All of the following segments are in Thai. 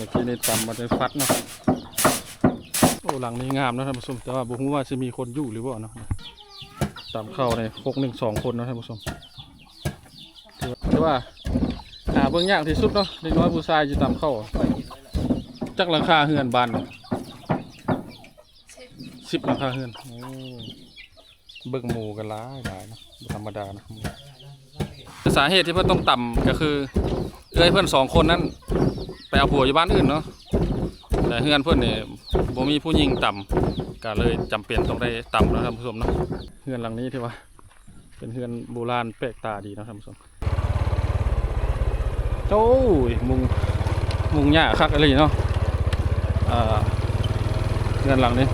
มื่อกี้นี่ตำมาจะฟัดเนาะโอ้หลังนี้งามนะท่านผู้ชมแต่ว่าบุ้ว่าจะมีคนอยู่หรือเปล่าเนาะตำเข้าในพกหนึ่งสองคนนะท่านผู้ชมถือว่าหาเบื้องยากที่สุดเนาะเด็กน้อยผู้ชายจะตำเข้าจักหลังคาเฮือนบานสิบหลังคาเฮือนโอ้เบิ่งหมูกันหลายหลายนะธรรมดานะสาเหตุที่เพิ่นต้องต่ำก็คือ เอ้ยเพื่อนสองคนนั้น ไปเอาผัวอยู่บ้านอื่นเนาะแต่เฮือนเพื่อนเนี่ยบ่มีผู้หญิงต่ำก็เลยจำเป็นต้องได้ต่ำนะท่านผู้ชมเนาะเฮือนหลังนี้ที่ว่า เป็นเฮือนโบราณแปลกตาดีนะท่านผู้ชมโอ้ยมุงมุงหญ้าคักอะไรเนาะอ่าเฮือนหลังนี้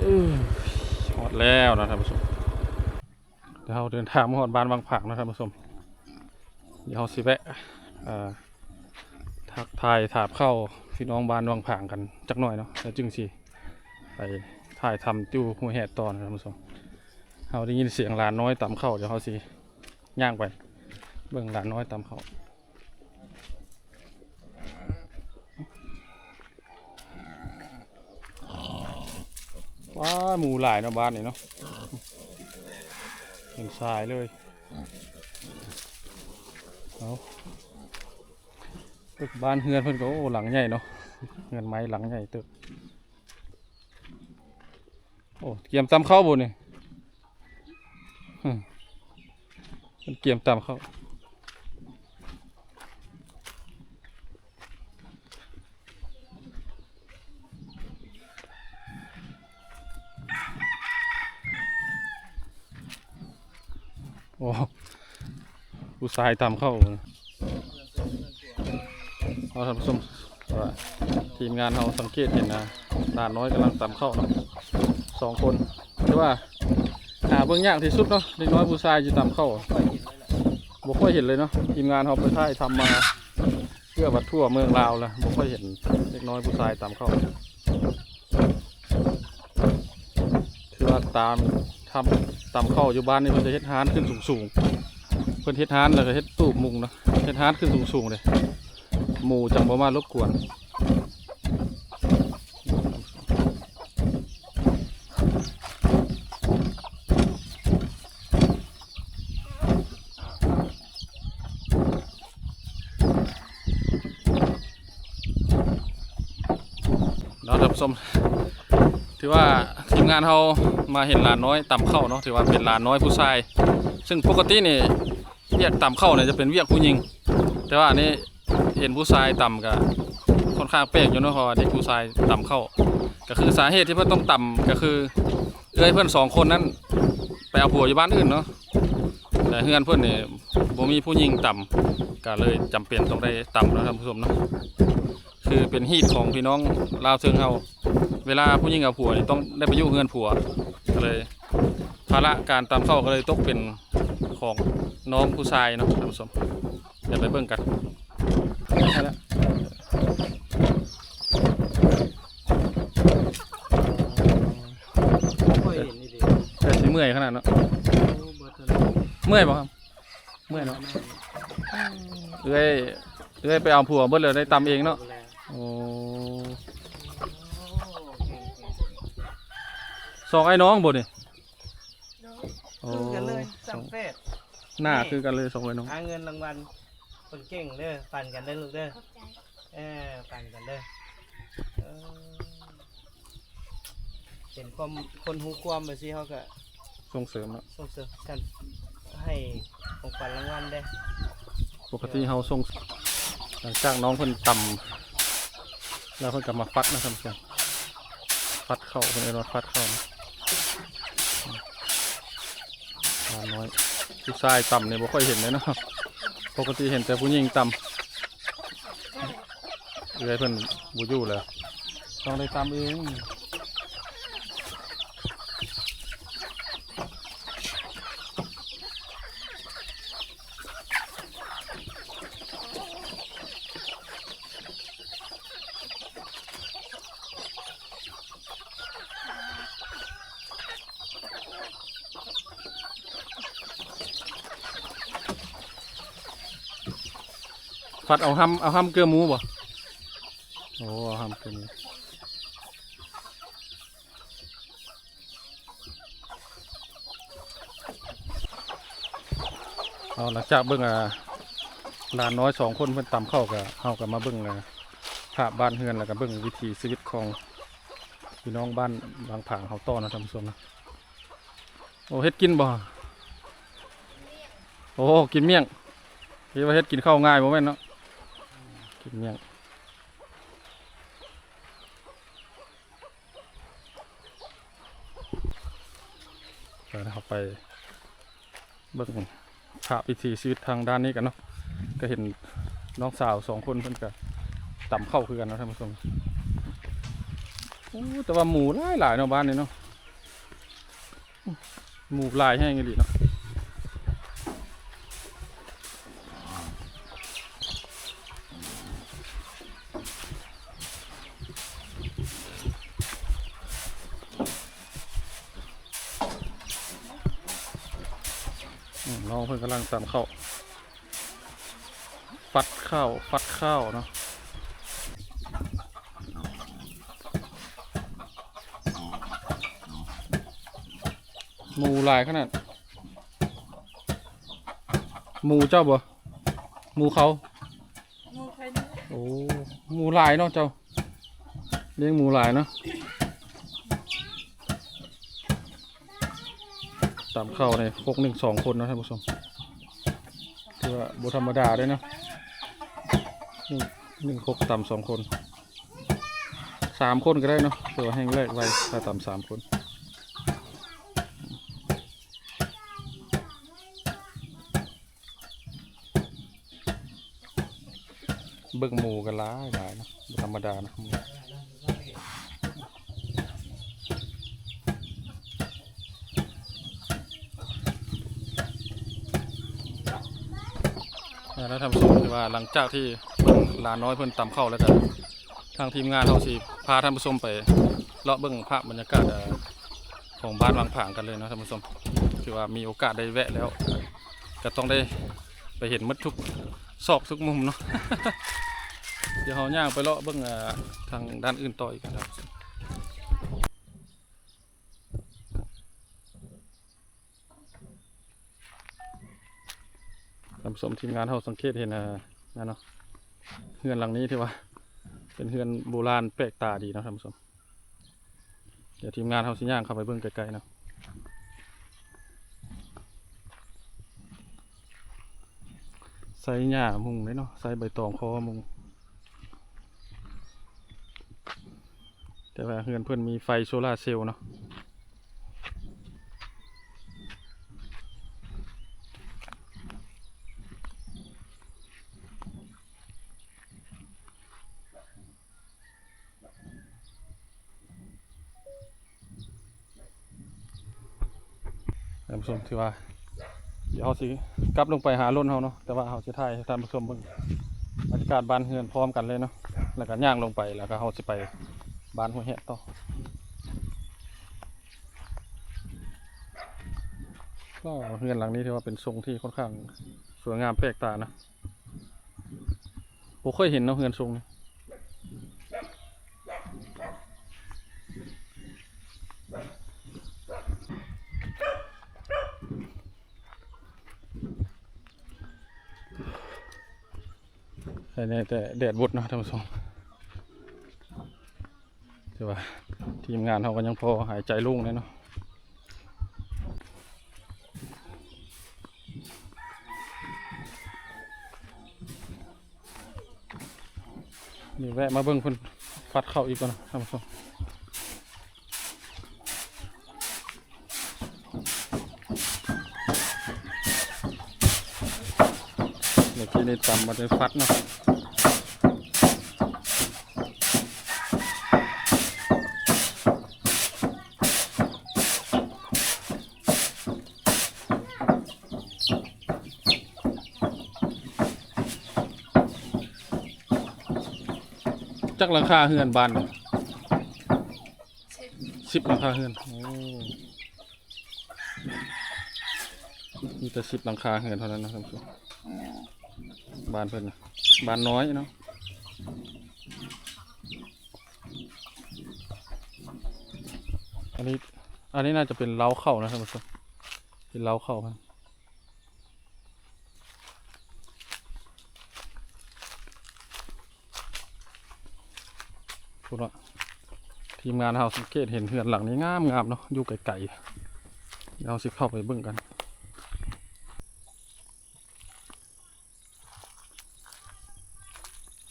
เออหอด แล้วนะท่านผู้ชมเดี๋ยวเราเดินทางมาหอดบ้านบางผักนะท่านผู้ชมเดี๋ยวเราสิแวะอ่าทักทายถามเข้าพี่น้องบ้านวังผางกันจักหน่อยเนาะแล้วจึงสิไปถ่ายทำติ้วหัวแหดตอนนะท่านผู้ชมเราได้ยินเสียงหลานน้อยต่ำเข้าเดี๋ยวเขาสิย่างไป เบิ่งหลานน้อยต่ำเข้า ว้าหมูหลายเนาะบ้านนี่เนาะเห็นทรายเลยเอาตึกบ้านเฮือนเพิ่นก็โอ้หลังใหญ่เนาะเฮือนไม้หลังใหญ่ตึกโอ้เกี่ยมตำเข้าบ่นี่ฮึมันเกี่ยมตำเข้า โอ้ผู้ชายตำเข้าเราท่านผู้มทีมงานเราสังเกตเห็นนะหลานน้อยกำลังตำเข้านะสองคนหรือว่าหาเบื้องยากที่สุดเนาะเด็กน้อยผู้ชายจะตำเข้าบ่ค่อยเห็นเลยเนาะทีมงานเราไปท่ายทำมาเพื่อวัดทั่วเมืองลาวแล้วบ่ค่อยเห็นเด็กน้อยผู้ชายตำเข้าถือว่าตามทำ ตำเข้าอยู่บ้านนี่เพิ่นจะเฮ็ดฮานขึ้นสูงๆเพิ่นเฮ็ดฮานแล้วก็เฮ็ดตูบมุงเนาะเฮ็ดฮานขึ้นสูงๆเลยหมูจังบ่มารบกวนเราท่านผู้ชมถือว่าทีมงานเรามาเห็นลานน้อยต่ำเข้าเนาะถือว่าเป็นลานน้อยผู้ชาย ซึ่งปกตินี่เวียกต่ำเข้าเนี่ยจะเป็นเวียกผู้หญิง แต่ว่าอันนี้เห็นผู้ชายต่ำก็ค่อนข้างแปลกอยู่เนาะเพราะว่าเด็กผู้ชายต่ำเข้า ก็คือสาเหตุที่เพื่อนต้องต่ำก็คือเอ้ยเพื่อนสองคนนั้นไปเอาผัวอยู่บ้านอื่นเนาะแต่เฮือนเพื่อนเนี่ยบ่มีผู้หญิงต่ำก็เลยจำเป็นต้องได้ต่ำนะท่านผู้ชมเนาะ คือเป็นฮีตของพี่น้องลาวเชิงเฮาเวลาผู้หญิงกับผัวนี่ต้องได้ไปอยู่เฮือนผัวก็เลยภาระการตำเข้าก็เลยตกเป็นของน้องผู้ชายเนาะท่านผู้ชมเดี๋ยวไปเบิ่งกันใช่แล้วค่อยเห็นนี่ดิแต่สิเมื่อยขนาดเนาะโอ้เบิดเท่านั้นเมื่อยป่ะครับเมื่อยเนาะเอ้ยเอ้ยไปเอาผัวเบิดเลยได้ตำเองเนาะ ดูแล โอ้ โอ้เก่ง สองไอ้น้องบ่นี่โอ้ๆคือกันเลยสองจำเฟสหน้าคือกันเลยสองไอ้น้อง หาเงินรางวัลคนเก่งเด้อปั่นกันเด้อลูกเด้อเออปั่นกันเด้อเออเห็นความคนหูความไปสิเขาก็ส่งเสริมเนาะส่งเสริมกันให้ของขวัญรางวัลได้ปกติเฮาส่งหลังจากน้องเพิ่นตำแล้วเพิ่นกลับมาฟัดนะท่านผู้ชมฟัดเข้าเพิ่นเรียกว่าฟัดเข้านะ ปลาน้อยผู้ชายต่ำเนี่ยบ่ค่อยเห็นเลยเนาะปกติเห็นแต่ผู้หญิงต่ำเลยเพิ่นบ่อยู่เลยต้องได้ตำเอง ดเอาห้ำเอาห้ำเกลือหมูบ่โอ้เอาห้ำเกลือหมูเอาหลังจากเบิ่งอ่าหลานน้อยสองคนเพิ่นตำเข้ากับเฮากับมาเบิ่งอ่าภาพบ้านเฮือนแล้วก็เบิ่งวิถีชีวิตของพี่น้องบ้านบางผางเฮาต้อนะท่านผู้ชมนะโอ้เฮ็ดกินบ่โอ้กินเมี่ยงคิดว่าเฮ็ดกินข้าวง่ายบ่แม่นเนาะ กินเมี่ยงเดี๋ยวเราไปเบิ่งภาพวิถีชีวิตทางด้านนี้กันเนาะก็เห็นน้องสาวสองคนเพิ่นก็ต่ำเข้าคือกันเนาะท่านผู้ชมโอ้แต่ว่าหมูหลายหลายเนาะบ้านนี้เนาะหมูหลายแห้งอีหลีเนาะ น้องเพิ่นกำลังตำข้าวฟัดข้าวฟัดข้าวเนาะมูลายขนาดมูเจ้าบ่มูเขางูใครโอ้มูลายเนาะเจ้าเลี้ยงมูลายเนาะ ตามเข้าในพกหนึ่งสองคนนะท่านผู้ชมคือว่าบุธรรมดาด้วยนะหนึ่งหนึ่งคกต่ำสองคนสามคนก็ได้เนาะเผื่อแห้งแรกไว้ถ้าต่ำสามคนเบิ่งหมูกันล้ายหลายนะธรรมดานะ แล้วท่านผู้ชมคือว่าหลังจากที่เบิ่งลาน้อยเพิ่นตำเข้าแล้วก็ทางทีมงานเขาสิพาท่านผู้ชมไปเลาะเบิ่งภาพบรรยากาศของบ้านวางผางกันเลยเนาะท่านผู้ชมคือว่ามีโอกาสได้แวะแล้ว ก็ต้องได้ไปเห็นมดทุกซอกทุกมุมเนาะเดี๋ยวเราย่างไปเลาะเบิ่งอ่าทางด้านอื่นต่ออีกครับ ท่านผู้ชมทีมงานเราสังเกตเห็นอ่านั่นเนาะเฮือนหลังนี้ที่ว่า เป็นเฮือนโบราณแปลกตาดีเนาะท่านผู้ชมเดี๋ยวทีมงานเราสิย่างเข้าไปเบิ่งไกลๆเนาะใส่หญ้ามุงเลยเนาะใส่ใบตองคอมุง แต่ว่าเฮือนเพื่อนมีไฟโซลาร์เซลล์เนาะ ผู้ชมถือว่า เดี๋ยวเขาสิกลับลงไปหาล้นเขาเนาะแต่ว่าเขาจะถ่ายให้ท่านผู้ชมเบิ่งบรรยากาศบ้านเฮือนพร้อมกันเลยเนาะแล้วก็ย่างลงไปแล้วก็เขาจะไปบ้านหัวแหะต่อก็เฮือนหลังนี้ถือว่าเป็นทรงที่ค่อนข้างสวยงามแปลกตานะผมเคยเห็นเนาะเฮือนทรงนี้ แต่ในแต่แดดบดเนาะท่านผู้ชมถือว่าทีมงานเขาก็ยังพอหายใจลุ่งเลยเนาะนี่แวะมาเบิ่งคนฟัดเข้าอีกก่อนนะท่านผู้ชม เมื่อกี้นี่ตำมาเป็นฟัดเนาะจักหลังคาเฮือนบานสิบหลังคาเฮือนโอ้มีแต่สิบหลังคาเฮือนเท่านั้นนะท่านผู้ชม บานเพิ่นนะบานน้อยเนาะอันนี้อันนี้น่าจะเป็นเล้าเข้านะท่านผู้ชมเป็นเล้าเข้าครับพูดว่าทีมงานเฮาสังเกตเห็นเฮือนหลังนี้งามงามเนาะอยู่ไกลๆเดี๋ยวเราสิเข้าไปเบิ่งกัน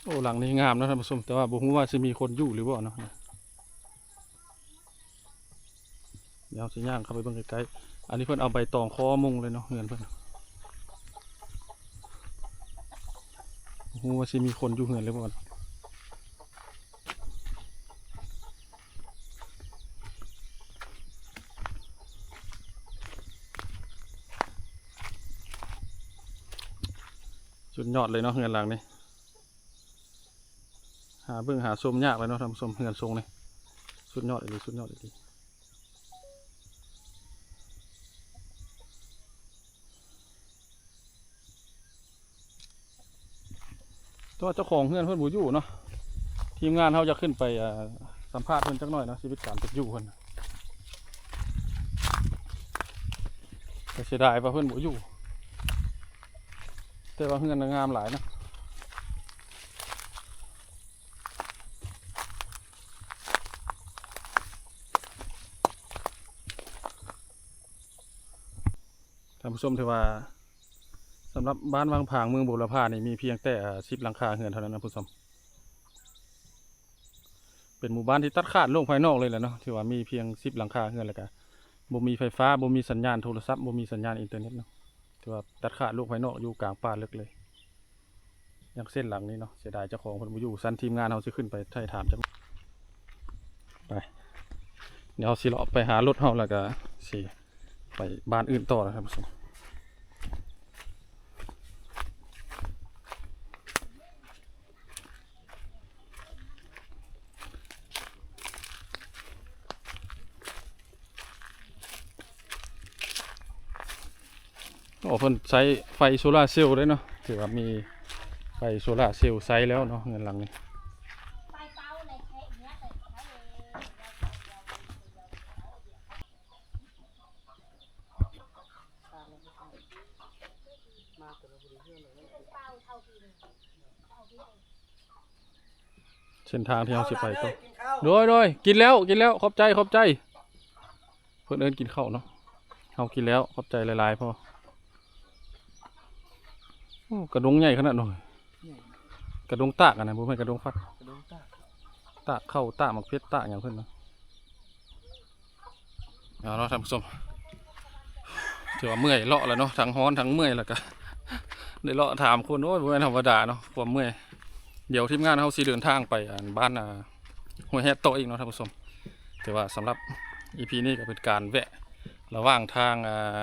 โอ้หลังนี้งามนะท่านผู้ชมแต่ว่าบ่ฮู้ว่าจะมีคนอยู่หรือบ่เนาะเดี๋ยวสิย่างเข้าไปเบิ่งใกล้ๆอันนี้เพิ่อนเอาใบตองคอมุงเลยเนาะเฮือนเพิ่อนบ่ฮู้ว่าสิมีคนอยู่เฮือนหรือบ่าสุดยอดเลยเนาะเฮือนหลังนี้าเบิ่งหาชมยากเลยเนาะท่านผู้ชมเฮือนทรงนี่สุดยอดเลยสุดยอดเลยตัวเจ้าของเฮือนเพิ่อนบ่ยู่เนาะทีมงานเขาจะขึ้นไปสัมภาษณ์เพิ่อนจักหน่อยนะชีวิตการเป็นอยู่เพิ่อนเสียดายว่าเพิ่อนบ่ยู่แต่ว่าเฮือนน่ะงามหลายนะ ผู้ชมถือว่าสำหรับบ้านวางผางเมืองบุรพานี่มีเพียงแต่สิบหลังคาเรือนเท่านั้นนะผู้ชมเป็นหมู่บ้านที่ตัดขาดโลกภายนอกเลยแหละเนาะถือว่ามีเพียงสิบหลังคาเรือนแล้วก็บ่มีไฟฟ้าบ่มีสัญญาณโทรศัพท์บ่มีสัญญาณอินเทอร์เน็ตเนาะถือว่าตัดขาดโลกภายนอกอยู่กลางป่าลึกเลยอย่างเส้นหลังนี้เนาะเสียดายเจ้าของเพิ่นบ่อยู่สั้นทีมงานเราสิขึ้นไปไถ่ถามจังไปเดี๋ยวสิเลาะไปหารถเฮาแล้วก็สิไปบ้านอื่นต่อนะครับผู้ชมโอ้ เพิ่นใช้ไฟโซลาร์เซลล์ด้วยเนาะถือว่ามีไฟโซลาร์เซลล์ใช้แล้วเนาะเงินหลังนี้ไปเป้าในแค่เนี้ยแต่ใช้เองเป้าเท่าที่หนึ่งเท่าที่หนึ่งเส้นทางที่เราสิไปต่อกินข้าวโดยโดยกินแล้วกินแล้วขอบใจขอบใจ เพื่อนเอินกินข้าวเนาะเอากินแล้วขอบใจหลายๆพอ โอ้กระดงใหญ่ขนาดหน่อยกระดงตากอะนะบ่แม่นกระดงฟัดกระดูกตาตากเข้าตากหมักเพชรตากอย่างเพิ่นเนาะเอาเนาะท่านผู้ชมถือว่าเมื่อยเลาะแล้วเนาะทั้งฮ้อนทั้งเมื่อยแล้วก็ได้เลาะถามคนโอ้ยบ่แม่นธรรมดาเนาะความเมื่อยเดี๋ยวทีมงานเฮาสิเดินทางไปอันบ้านอ่าห้วยแฮดโตะอีกเนาะท่านผู้ชมถือว่าสำหรับ EP นี้ก็เป็นการแวะระหว่างทางอ่า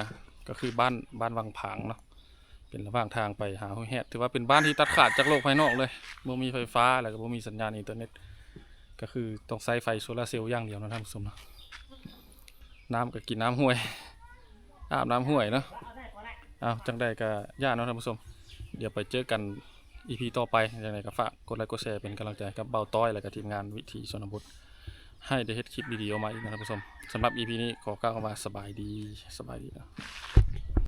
ก็คือบ้านบ้านวังผางเนาะ เป็นระหว่างทางไปหาห้วยแฮดถือว่าเป็นบ้านที่ตัดขาดจากโลกภายนอกเลยบ่มีไฟฟ้าแล้วก็บ่มีสัญญาณอินเทอร์เน็ต ก็คือต้องใช้ไฟโซลาเซลล์อย่างเดียวนะท่านผู้ชมนะน้ำก็กินน้ำห้วย อาบน้ำห้วยเนาะเอาจังใดก็ย่าเนาะท่านผู้ชม เดี๋ยวไปเจอกัน EP ต่อไปยังไงก็ฝากกดไลค์กดแชร์เป็นกำลังใจกับเบาต้อยและก็ทีมงานวิธีชนบทให้ได้เฮ็ดคลิปดีๆออกมาอีกนะท่านผู้ชมสำหรับ EP นี้ขอกล่าวคำว่าสบายดีสบายดีนะ